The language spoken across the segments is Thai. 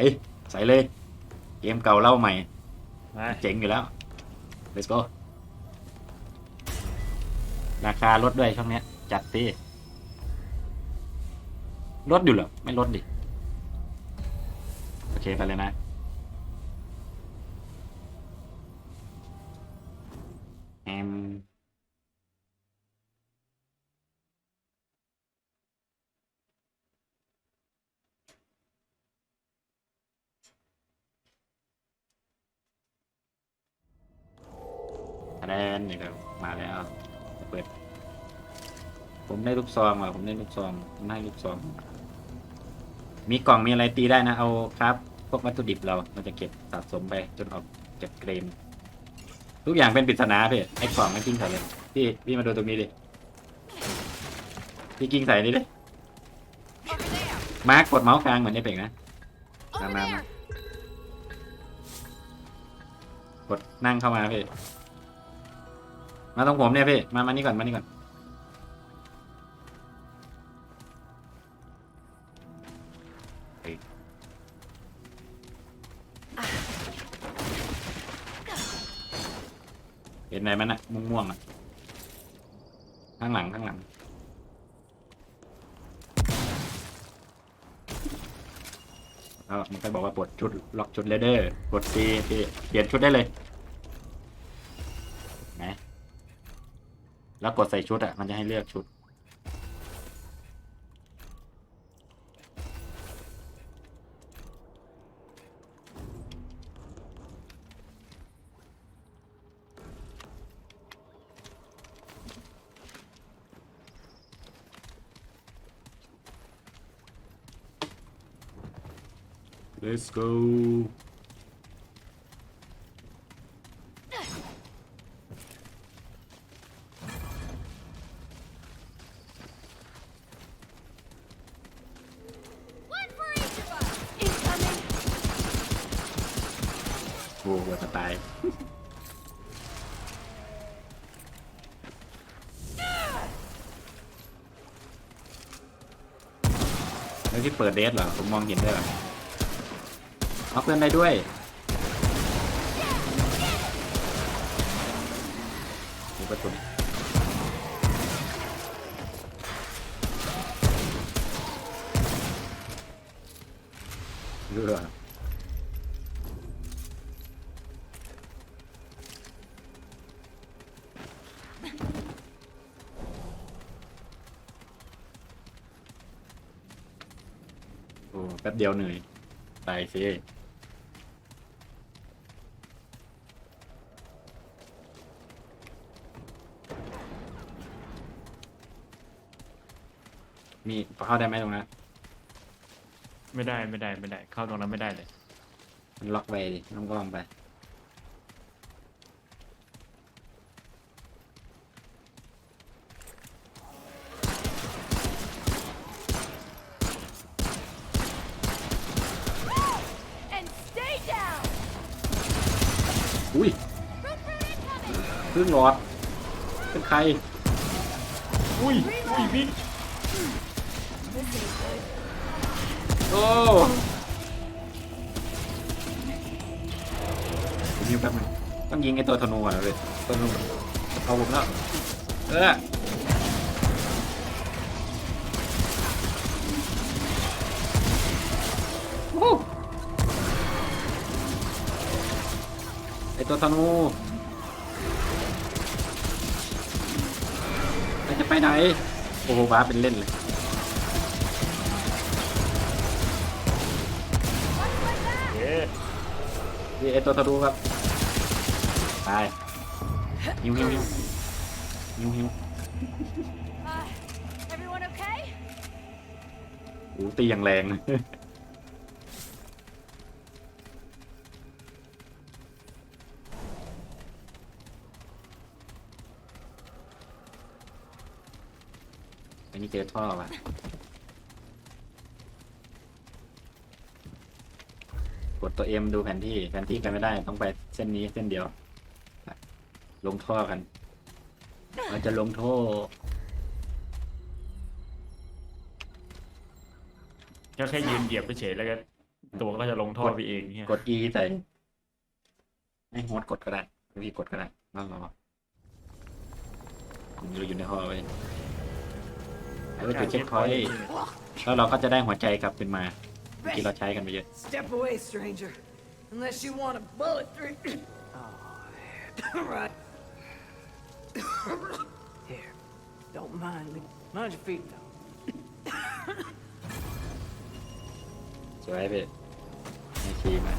อ้ยใส่เลย เกมเก่าเล่าใหม่ มาเจ๋งอยู่แล้ว let's go ราคาลดด้วยช่วงเนี้ย จัดสิลดอยู่เหรอ ไม่ลดดิ โอเค ไปเลยนะ แอม แนนนี่ครับมาแล้วเปิด ผมได้ลูกซองว่ะผมได้ลูกซองผมได้ลูกซอง มีกล่องมีอะไรตีได้นะเอาครับ พวกวัตถุดิบเรามันจะเก็บสะสมไปจนออกเก็บเกรมทุกอย่างเป็นปริศนาพี่ไอ้กล่องไม่กิ้งใส่เลยพี่พี่มาดูตรงนี้ดิพี่กิ้งใส่นี่ดิมาร์กกดเมาส์กลางเหมือนไอ้เป็กนะ Over Mama. there. กดนั่งเข้ามาพี่ มาตรงผมเนี่ยพี่ มามานี่ก่อน มานี่ก่อน เห็นไหนมันอะม่วงๆอะข้างหลัง ข้างหลังแล้วมันก็บอกว่าปลดชุด ล็อกชุดเลเดอร์กดซีพี่เปลี่ยนชุดได้เลย แล้วกดใส่ชุดอะมันจะให้เลือกชุด let's go โอ้โหจะตาย แล้วที่เปิดเดสเหรอ ผมมองเห็นได้เหรอเอาเพื่อนได้ด้วยดูประตูดิดูเหรอ แป๊บเดียวเหนื่อยตายสิมีเข้าได้ไหมตรงนั้นไม่ได้ไม่ได้ไม่ได้ เข้าตรงนั้นไม่ได้เลย มันล็อกไปดิน้องก็ลองไป incoming. ครึ่งหลอดเป็นใคร อุ้ยอุ้ยบิ๊ก This ain't good. โอ้ผมยิงแป๊บนึงต้องยิงไอ้ตัวธนูก่อนนะเลยตัวธนูเอาผมแล้วเออโอ้ไอ้ตัวธนูมัน จะไปไหน โอ้โหบ้าเป็นเล่นเลย เย้นี่ไอตัวทะลุครับ ตายหิวหิวหิวหิวหิว Uh, everyone okay? โอ้ตีอย่างแรง เจอท่อว่ะกดตัวเอ็มดูแผนที่แผนที่กันไม่ได้ต้องไปเส้นนี้เส้นเดียว ลงท่อกันเราจะลงโทษก็แค่ยืนเหยียบเฉยๆแล้วก็ตัวก็จะลงท่อไปเองเนี่ยกด E ใส่ให้โฮสต์กดก็ได้พี่กดก็ได้นั่นรอผมอยู่อยู่ในห้องไว้ แล้วก็จุดเช็คพอยต์แล้วเราก็จะได้หัวใจกลับขึ้นมาเมื่อกี้เราใช้กันไปเยอะ Step away, stranger. Unless you want a bullet through. oh, right. Here. Don't mind me. Mind your feet, though. สวยพี่ให้คีย์มา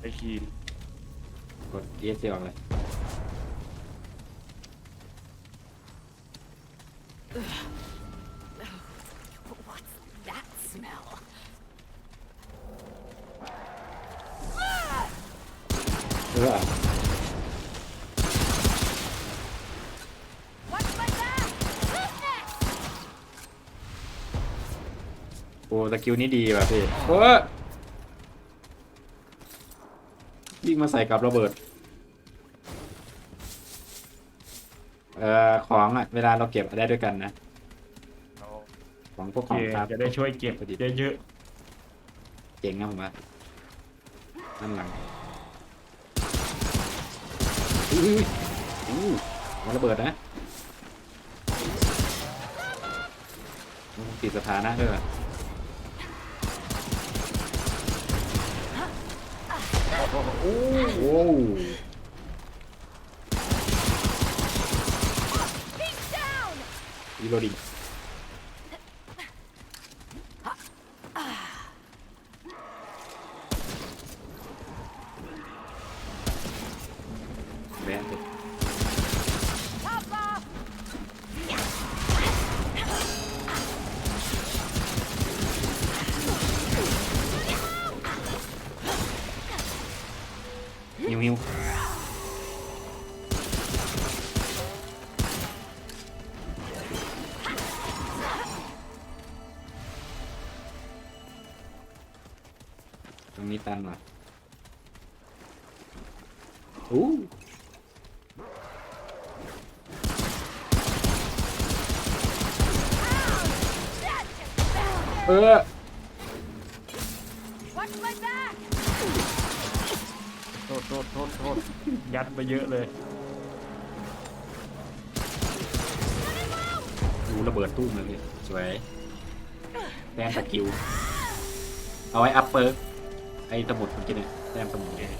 ไอคีนกด E S C ออกเลย What's that smell? เออ Watch my back! Who's next? โอ้ส กิลนี้ดีว่ะพี่โอ้ยิงมาใส่กับระเบิด เอ่อของอะ เวลาเราเก็บได้ด้วยกันนะ ของพวกโอของเคครับจะได้ช่วยเก็บเยอะเจ๋งนะผมว่านั่นหลังอุ้ยอุ้ยมันระเบิดนะติดสถานะด้วย ว่ะโอ้โตรงนี้ตันว่ะอู้เออ Watch my back! ๆโทษโทษโทษโทษยัดไปเยอะเลยดูระเบิดตู้มเลยพี่สวยแต้มสกิล เอาไว้อัพเปิร์ก ไอ้สมุดมันกินเนี่ยแต้มสมุดเนี่ย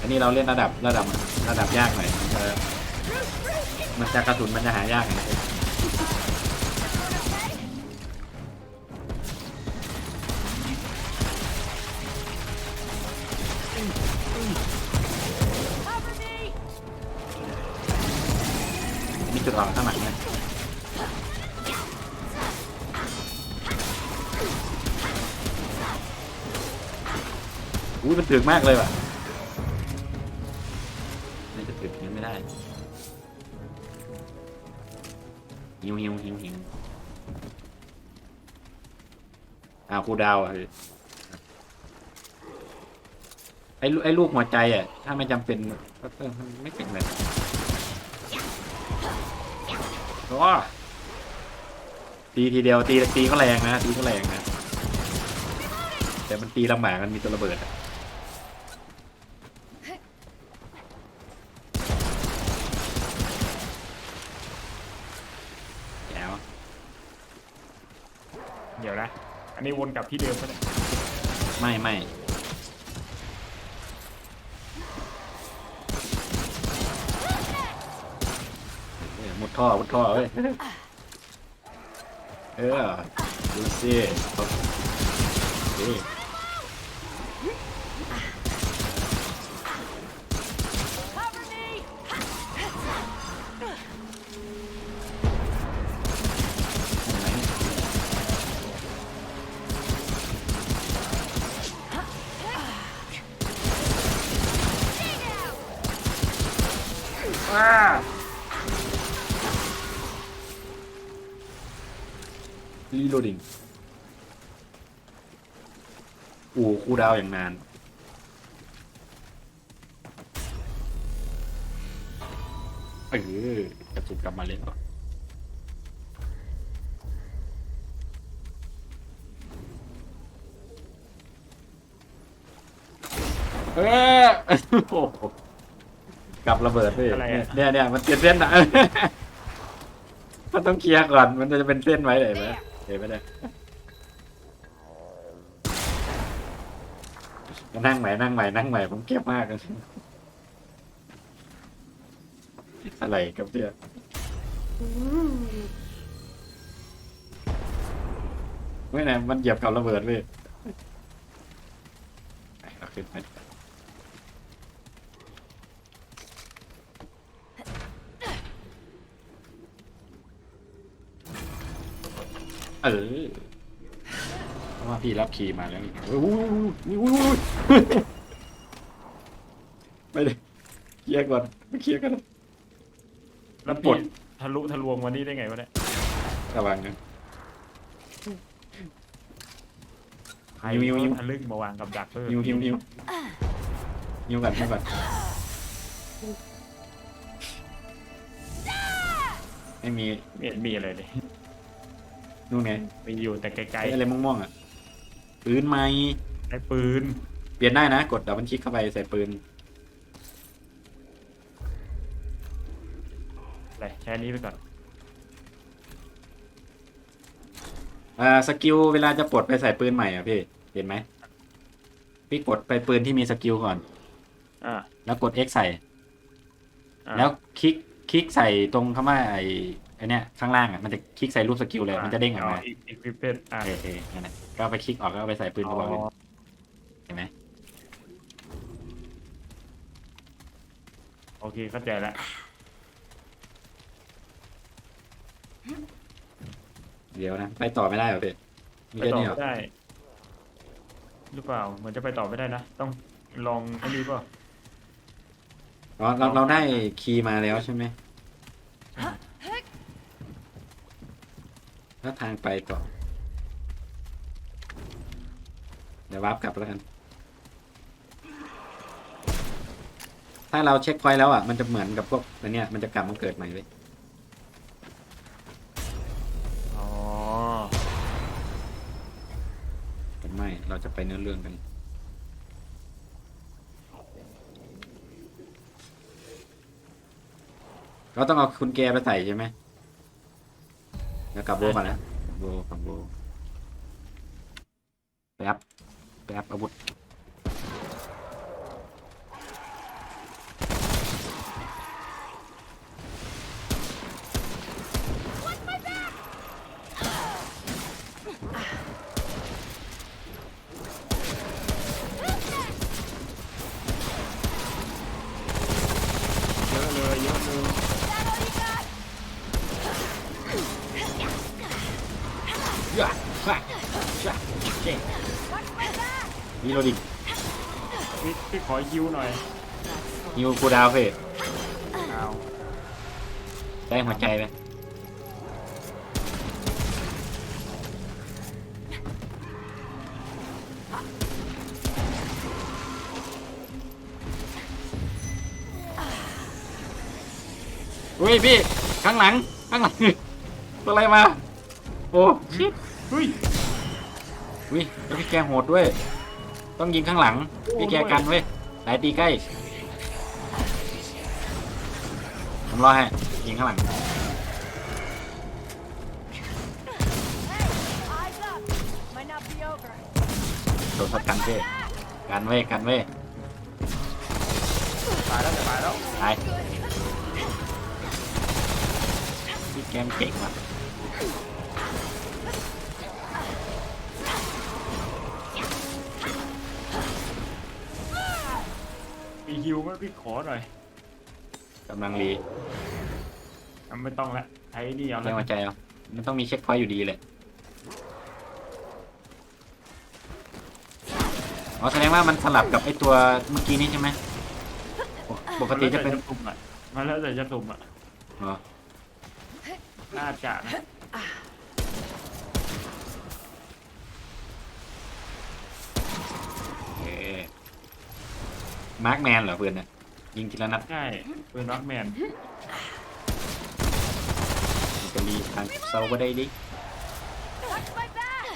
อันนี้เราเล่นระดับระดับระดับยากหน่อยมันจะมันจะกระสุนมันจะหายากหน่อยนะ Cover me! มีจุดอ่อนข้างหลังเนี่ย อุ้ยมันถึกมากเลยว่ะนี่จะถึกยังไม่ได้หิวหิวหิวหิวอ้าวคูดาวอะไอ้ไอ้ลูกหัวใจอะ ถ้าไม่จำเป็นก็เออมันไม่เป็นเลยโอ้ตีทีเดียวตีตีก็แรงนะตีก็แรงนะ แต่มันตีลำบากมันมีตัวระเบิดอะแจ๋ว เดี๋ยวนะ อันนี้วนกลับที่เดิมปะเนี่ยไม่ไม่เอ้ยมุดท่อมุดท่อเว้ยเออดูสิเขาเอูคู่ดาวอย่างนาน เออกระสุนกลับมาเล่นก่อนเออโอ้โหกลับระเบิดด้วยอะไรอเนี่ยเนี่ยมันเป็นเส้นนะ มันต้องเคลียร์ก่อน มันจะเป็นเส้นไว้เลยไหมเห็นไหมเนี่ย นั่งใหม่นั่งใหม่นั่งใหม่ผมเก็บมากเลยอะไรกับเนี่ยไม่ไหนมันเหยียบกับระเบิดเลยเอาขึ้นไปเออ ราะว่าพี่รับคีย์มาแล้วนี่โอ้โหนี่โอ้โหไม่ได้เคลียร์ก่อนไม่เคลียร์กันแล้วปดทะลุทะลวงวันนี้ได้ไงวะเนี่ยระวังนะยิวยิวยิวทะลึ่งมาวางกับดักเพิ่มหิวหิวหิวหิวก่อนหิวก่อนไม่มีไม่เห็นมีอะไรเลยนู่นไงมีอยู่แต่ไกลไอ้อะไรม่วงๆอะ ปืนไหมๆไอ้ปืน เปลี่ยนได้นะ กดดับบันชิกเข้าไปใส่ปืนอะไรแค่นี้ไปก่อน อ่าสกิลเวลาจะปลดไปใส่ปืนใหม่อะพี่ เห็นไหมพี่กดไปปืนที่มีสกิลก่อน อ่าแล้วกด X ใส่ อ่าแล้วคลิกคลิกใส่ตรงคำว่าไอ้ ไอ้เนี่ยข้างล่างอะมันจะคลิกใส่รูปสกิลเลย มันจะเด้งออกมาอีกอีกพิเพศอ่าเออเออนั่นแหละก็เอาไปคลิกออกแล้วเอาไปใส่ปืนกระบอกอื่นเห็นไหมโอเคเข้าใจแล้วเดี๋ยวนะ ไปต่อไม่ได้เหรอพี่มีไปแค่ต่อนี้เหรอไม่ได้ หรือเปล่าเหมือนจะไปต่อไม่ได้นะ ต้องลองไอ้นี่เปล่าอ๋อเราเราได้คีย์มาแล้วใช่ไหม แล้วทางไปต่อ เดี๋ยววาร์ปกลับแล้วกัน ถ้าเราเช็คพอยต์แล้วอะ มันจะเหมือนกับพวกอันเนี้ยมันจะกลับมาเกิดใหม่เลยอ๋อแต่ไม่ เราจะไปเนื้อเรื่องกัน เราต้องเอาคุณแกไปใส่ใช่ไหม แล้วกลับโบก่อนนะกลับโบกลับโบไปอัพไปอัพอาวุธ พี่ขอคิวหน่อยฮิวคูลดาวน์เพ่เอาได้หัวใจไหมอุ้ยพี่ ข้างหลัง ข้างหลังตัวอะไรมา โอ้ชิดเฮ้ยอุ้ยแล้วพี่แกโหดด้วย ต้องยิงข้างหลัง พี่แกกันเว้ย สายตีใกล้ผมรอให้ยิงข้างหลังโดนพัดกันเว้ยกันเว้ยกันเว้ยตายแล้วตายแล้วตายพี่แกมเก่งว่ะ ฮิวไหมพี่ขอหน่อยกำลังรีอะไม่ต้องละใช้นี่เอาเรียละกว่าใจเอามันต้องมีเช็คพอยต์อยู่ดีเลยอ๋อแสดงว่ามันสลับกับไอตัวเมื่อกี้นี้ใช่ไหมปกติจะเป็น มัแล้วแต่ตุ่มอะมันแล้วแต่จะตุ่มอะอ๋อน่าจะนะ มาร์คแมนเหรอเฟื่อนเนี่ยยิงทีละนัดใช่เปืนน็อตแมนมนจะมีทางเซาก็ได้ดิ Watch my back!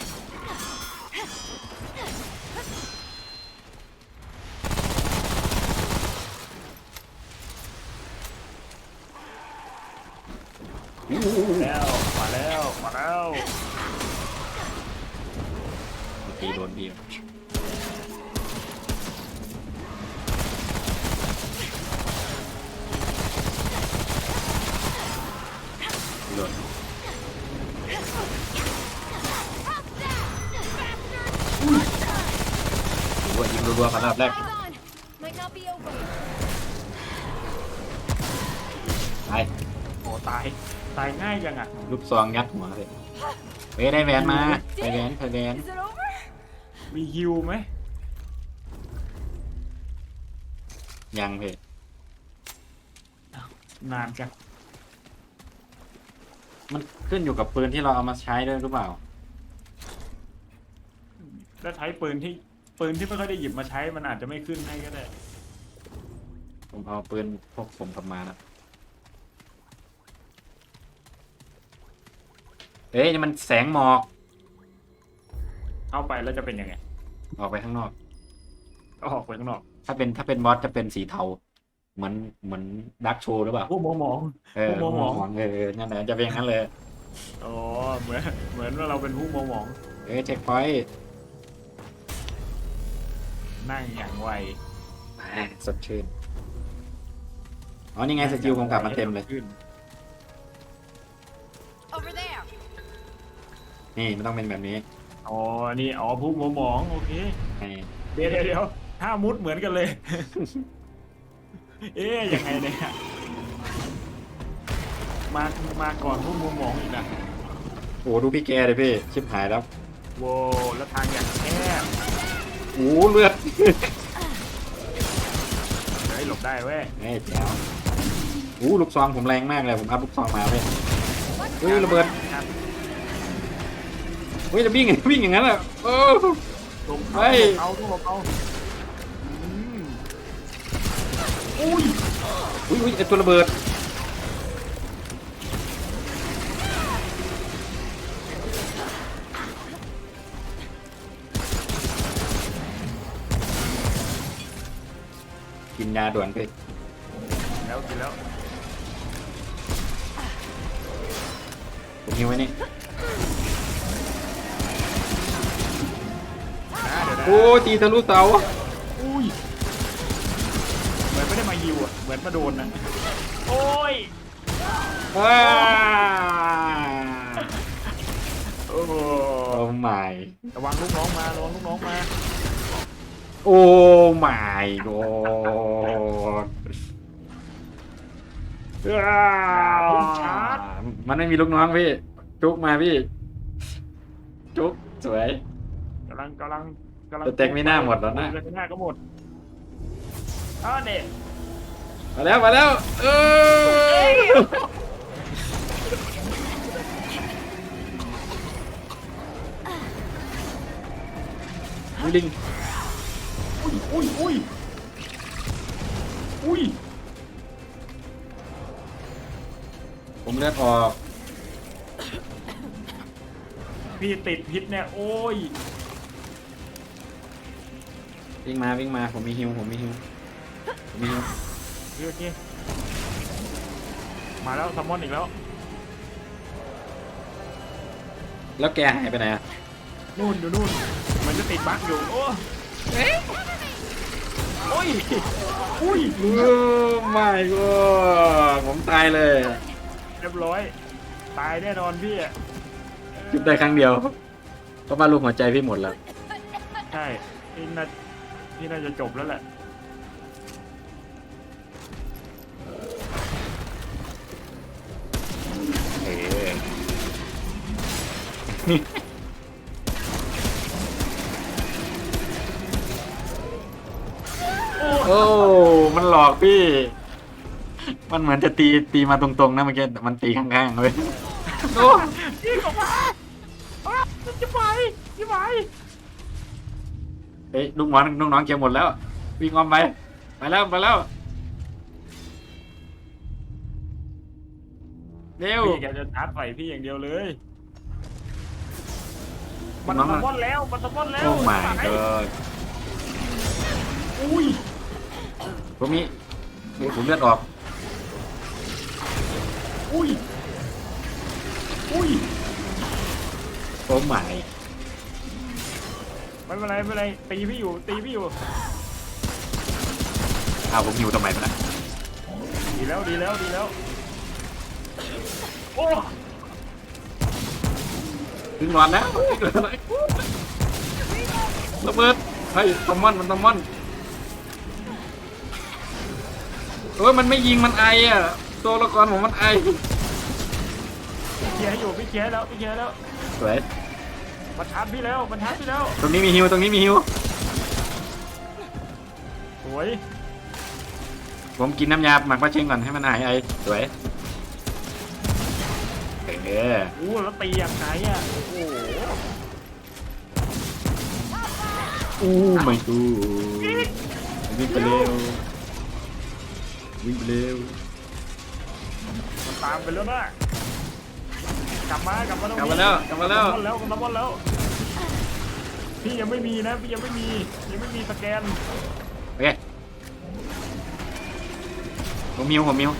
แล้วมาแล้วมาแล้ว ตีโดนพี่ รัวยิงรัวๆกันรอบแรก Hold on. Might not be over. ไปโอ้ตาย ตายง่ายจังอะ ลูกซองยัดหัวเลยเฮ้ยได้แหวนมาไปแหวนไปแหวน Is it over? มีฮิวไหมยังเพจนานจัง มันขึ้นอยู่กับปืนที่เราเอามาใช้ด้วยหรือเปล่า แล้วใช้ปืนที่ ปืนที่ไม่ค่อยได้หยิบมาใช้มันอาจจะไม่ขึ้นให้ก็ได้ ผมเอาปืนพกผมกลับมาแล้วเอ้ยนี่มันแสงหมอกเอาไปแล้วจะเป็นยังไง ออกไปข้างนอกเอาออกไปข้างนอกถ้าเป็นถ้าเป็นบอสจะเป็นสีเทา เหมือนเหมือนดักโชว์หรือเปล่า พวกมองมองเออพวกหมอหมองเออนั่นแหละจะเป็นอย่างนั้นเลย อ๋อเหมือนเหมือนว่าเราเป็นผู้มองมอง เอ้ยเช็คพอยต์ นั่งอย่างไวอะสดชื่น อ๋อ นี่ไงสกิลผมกลับมาเต็มเลย ขึ้น Over there. นี่มันต้องเป็นแบบนี้อ๋อ นี่ อ๋อผู้มองมองโอเค นี่เดี๋ยวเดี๋ยวเดี๋ยวถ้ามุดเหมือนกันเลย เอ๊ยยังไงเนี่ย มา มาก่อนผู้มองมองอีกนะโอ้ดูพี่แกเลยพี่ ชิบหายแล้ว โว้แล้วทางอย่างแคบ โอ้เลือดเฮ้ยหลบได้เว้ยเฮ้ยแจ๋วโอ้ลูกซองผมแรงมากเลยผมอัพลูกซองมาเว้ยเฮ้ยระเบิดครับเฮ้ยจะวิ่งวิ่งอย่างนั้นอะโอ้ลงเฮ้เอายต้องหลบเอาอืมอุ้ยอุ้ยไอตัวระเบิด ยาด่วนพี่แล้วกินแล้วผมหิวไว้นี่นะเดี๋ยวนะโอ้ตีทะลุเสาอุ้ยเหมือนไม่ได้มายิวอะเหมือนมาโดนนะโอ้ยว้าโอ้โห โอ้ my ระวังลูกน้องมาระวังลูกน้องมา โอ้ my god อ้าวมันไม่มีลูกน้องพี่ จุกมาพี่ จุกสวย กำลังกำลังกำลังแต่แตกไม่น่าหมดแล้วนะ แต่หน้าก็หมดอ้าวเด็กมาแล้วมาแล้วเอออุ๊ยลิง อุ้ยอุ้ยอุ้ยอุ้ยผมเลือดออกพี่ติดพิษเนี่ยโอ้ยวิ่งมาวิ่งมาผมมีฮิวผมมีฮิวผมมีฮิวโอเคมาแล้วซัมมอนอีกแล้วแล้วแกหายไปไหนอะนู่นอยู่นู่น มันจะติดบั๊กอยู่โอ้ โอ้ยอุ้ยโอ้ my god ผมตายเลย เรียบร้อย ตายแน่นอนพี่อะจุดได้ครั้งเดียว เพราะว่าลูกหัวใจพี่หมดแล้ว ใช่พี่น่าพี่น่าจะจบแล้วแหละ เออ โอ้ มันหลอกพี่ มันเหมือนจะตีตีมาตรงๆนะเมื่อกี้แต่มันตีข้างๆเลยโอ้พี่ออกมาอ้าวจะไปจะไปเฮ้ยลูกน้องลูกน้องเกียร์หมดแล้ว วิ่งออมไปไปแล้วไปแล้ว เร็ว พี่แกจะชาร์จไฟพี่อย่างเดียวเลย มันน้องสอะมอนแล้ว มันสมอนแล้วโอ้ my ตาย god อุ้ย ผมมีเฮ้ยผมเลือดออก อุ้ย อุ้ยโอ้ไม่ไม่เป็นไรไม่เป็นไรตีพี่อยู่ตีพี่อยู่เอาผมหิวทำไมมันอะดีแล้วดีแล้วดีแล้ว โอ้ถึงนอนแล้วระเบิดเฮ้ยตอมมอนมันตอมมอน เอ้ยมันไม่ยิงมันไออะ ตัวละครผมมันไอเคลียร์ให้อยู่พี่เคลียร์ให้แล้วพี่เคลียร์ให้แล้วสวยมันชาร์จพี่แล้วมันชาร์จพี่แล้วตรงนี้มีฮิวตรงนี้มีฮิวสวยผมกินน้ำยาหมักปลาเชงก่อนให้มันหายไอสวยเออโอ้แล้วตีอย่างไงอะโอ้โหอู้ไม่กูวิ่งไปเร็ว วิ่งไปเร็วมันตามไปแล้วนะกลับมากลับมาตรงกลับนี้มาแล้วกลับมาแล้ว กลับมาแล้วกลับมาแล้ว พี่ยังไม่มีนะ พี่ยังไม่มียังไม่มีสแกนโอเคผมมิวผมมิว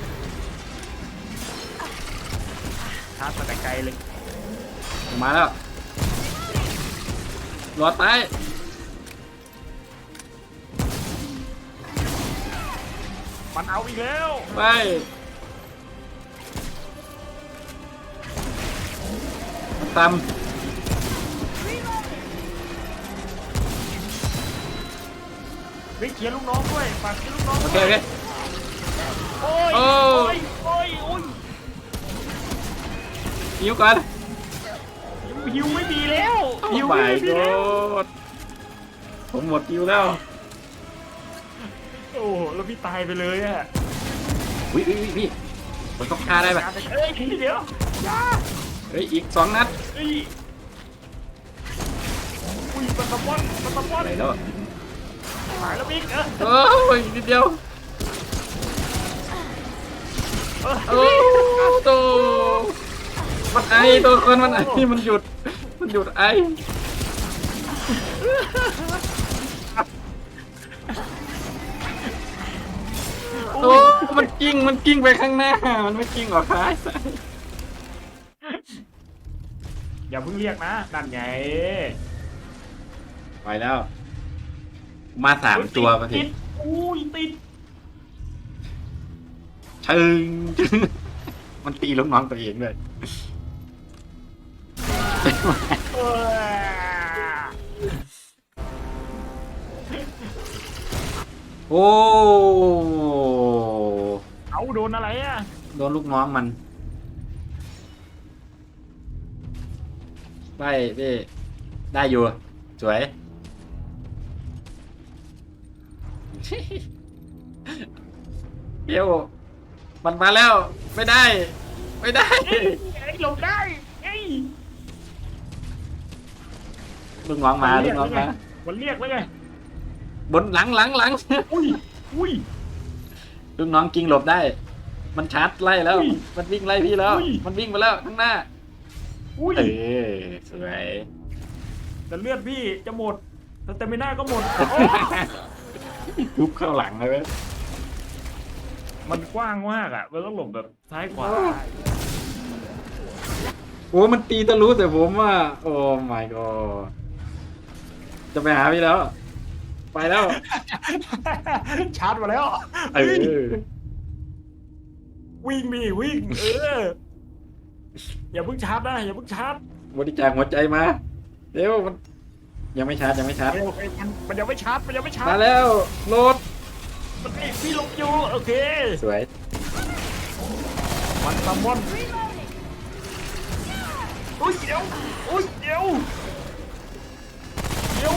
ชาร์จมาแต่ไกลเลยผมมาแล้วรอตาย มันเอาอีกแล้วไปตามวิ่งเคลียร์ลูกน้องด้วยฝากเคลียร์ลูกน้องโอด้วยเคโอเค โอ้ยโอ้ โอ้ยโอ้ยโอ้ยมิวก่อนหิวหิวไม่มีแล้วหิวไปไม่มีโดแล้วดผมหมดคิวแล้ว โอ้โหแล้วพี่ตายไปเลยอะอุ้ยอุ้ยอุ้ยพี่ผมต้องฆ่าได้ปะเอ้ยเดี๋ยวอยาเฮ้ยอีกสองนัดเอ้ยอุ้ยมันตะบอนมันตะบอนไหนแล้วหายแล้วบิ๊กเออโอ้ยนิดเดียวเออโอ้โตมันไอตัวคนมันไอมันหยุด มันหยุดไอ โอ้มันกิ้งมันกิ้งไปข้างหน้า มันไม่กิ้งออกซ้ายอย่าเพิ่งเรียกนะนั่นไงไปแล้ว มาสามตัวปะติสิดอุ้ยติดชึงมันตีลูกน้องตัวเองด้วยเออ โอ้เอาโดนอะไรอะโดนลูกน้องมันไปพี่ได้อยู่ สวย เดี๋ยวมันมาแล้ว ไม่ได้ ไม่ได้เอ้ยไอ้หลบได้เอ้ยลูกน้องมาลูกน้องมามันเรียกแล้วไง บนหลังหลังหลังอุ้ยอุ้ยลูกน้องกิงหลบได้ มันชาร์จไล่แล้วอุ้ยมันวิ่งไล่พี่แล้วอุ้ยมันวิ่งมาแล้วข้างหน้าอุ้ยเออสวยแต่เลือดพี่จะหมดแต่เตมิน่าก็หมดโอ้ทุบเข้าหลังเลยเว้ยมันกว้างมากอะ มันต้องหลบแบบซ้ายขวาโอ้มันตีทะลุแต่ผมว่า โอ้ my god จะไปหาพี่แล้ว ไปแล้วชาร์จมาแล้วเออวิ่งดิวิ่ง เออ อย่าเพิ่งชาร์จนะอย่าเพิ่งชาร์จบริจาคหัวใจมาเร็วมันยังไม่ชาร์จยังไม่ชาร์จเร็วเอ้ยมันมันยังไม่ชาร์จมันยังไม่ชาร์มาจแล้วโหลดมันเอ้ยพี่หลบอยู่โอเคสวยมันซัมมอนอุ้ยเดี๋ยวอุ้ยเดี๋ยวเดี๋ยว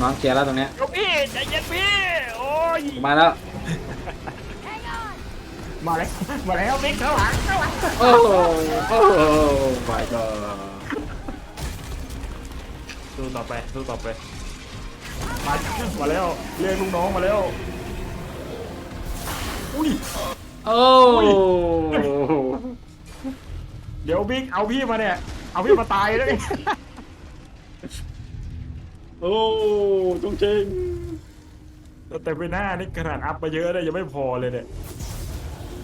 น้องเคลียร์แล้วตรงเนี้ยเดี๋ยวพี่ใจเย็นพี่ โอ้ย มาแล้ว มาแล้วมาแล้วบิ๊กข้าหลังเข้าหลังโอ้โหโอ้โห my god สู้ต่อไปสู้ต่อไป มามาแล้วเรียกลูกน้องมาแล้ว อุ้ย โอ้เดี๋ยวบิ๊กเอาพี่มาเนี่ย เอาพี่มาตายแล้วไง โอ้จงเจงแต่ไปหน้านี่ขนาดอัพมาเยอะเลยยังไม่พอเลยเนี่ย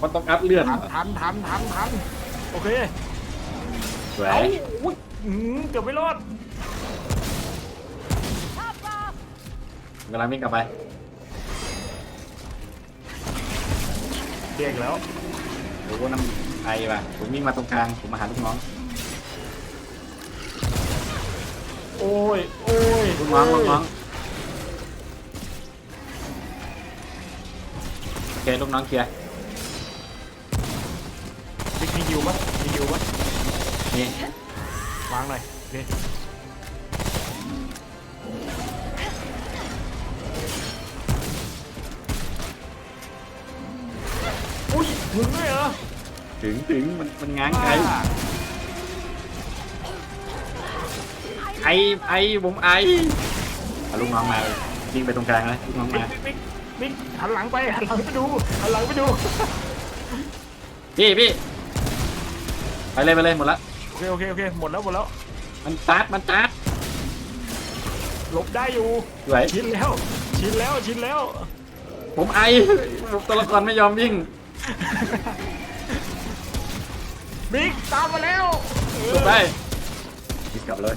มันต้องอัพเลือดทันทันทันทันทันโอเคสวยเอ้าอุ้ยอื้อหือเกือบไม่รอด Top off! กำลังวิ่งกลับไปเด็กแล้วโอ้โหน้ำไอว่ะผมวิ่งมาตรงกลางผมมาหาลูกน้อง โอ้ย โอ้ยลูกน้องลูกน้องโอเคลูกน้องเคลียร์บิ๊กมียิวปะมียิวปะนี่วางหน่อยโอเคอุ้ยถึงเลยเหรอถึงถึงมันมันง้างไกล ไอไอผมไอเอาลูกน้องมาเลยวิ่งไปตรงกลางเลยลูกน้องบิ๊มากบิ๊กบิ๊กหันหลังไปหันหลังไปดูหันหลังไปดูพี่พี่ไปเลยไปเลยหมดละโอเคโอเคโอเคหมดแล้วหมดแล้วมันตัดมันตัดหลบได้อยู่สวยชินแล้ว ชินแล้วชินแล้วผมไอตัวละครไม่ยอมวิ่งบิ๊กตามมาแล้วเออถูกไปวิ่งกลับเลย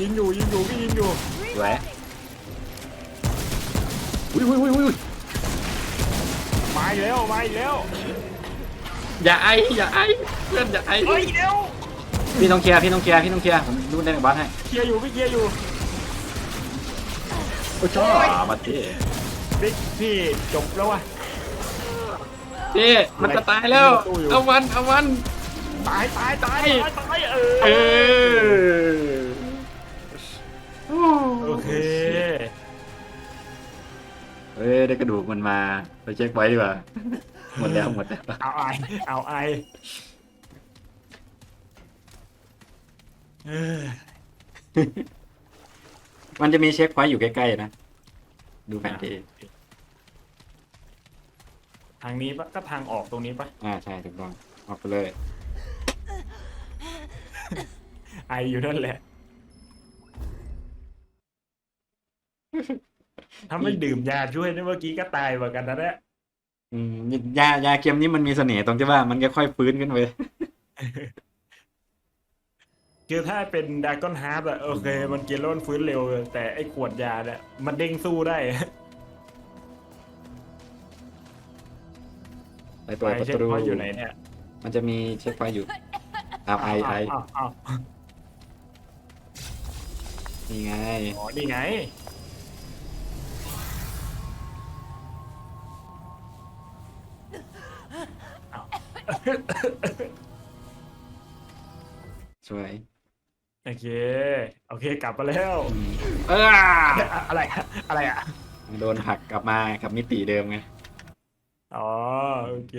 ยิงอยู่ยิงอยู่พี่ยิงอยู่สวยอุ้ยอุ้ยอุ้ยอุ้ยมาอีกแล้วมาอีกแล้วอย่าไออย่าไอเพื่อนอย่าไอเฮ้ยเดี๋ยวพี่ต้องเคลียร์พี่ต้องเคลียร์พี่ต้องเคลียร์ผมดูได้ในบ้านให้เคลียร์อยู่พี่เคลียร์อยู่โอ้ชอบมาทีบิ๊กพี่จบแล้ววะพี่มันจะตายแล้วตู้อยู่เอามันเอามันตายตายตายตายตายเอเอออ โอเคเอ้ยได้กระดูกมันมาไปเช็คไว้ดีกว่า หมดแล้วหมดแล้วเอาไอ เอาไอเออมันจะมีเช็คไว้อยู่ใกล้ๆนะ ดูแผนที่ทางนี้ปะก็ทางออกตรงนี้ปะอ่าใช่ถูกต้องออกไปเลย ไออยู่นั่นแหละ ถ้าไม่ดื่มยาช่วยนี่เมื่อกี้ก็ตายเหมือนกันนะเนี่ยอืมยายาเค็มนี้มันมีเสน่ห์ตรงที่ว่ามันค่อยๆฟื้นขึ้นไปคือถ้าเป็นดากอนฮาร์ดอะโอเค มันกินแล้วมันฟื้นเร็ว แต่ไอ้ขวดยาเนี่ยมันเด้งสู้ได้ไปตัวไปประเช็คตูพอยต์อยู่ไหนเนี่ย มันจะมีเช็คไว้อยู่อ้าวไอไออ้าวอ้าวนี่ไง อ๋อ นี่ไง สวยโอเค โอเค กลับมาแล้ว อืมเอออะไรอะอะไรอะโดนหักกลับมากับมิติเดิมไง อ๋อ โอเค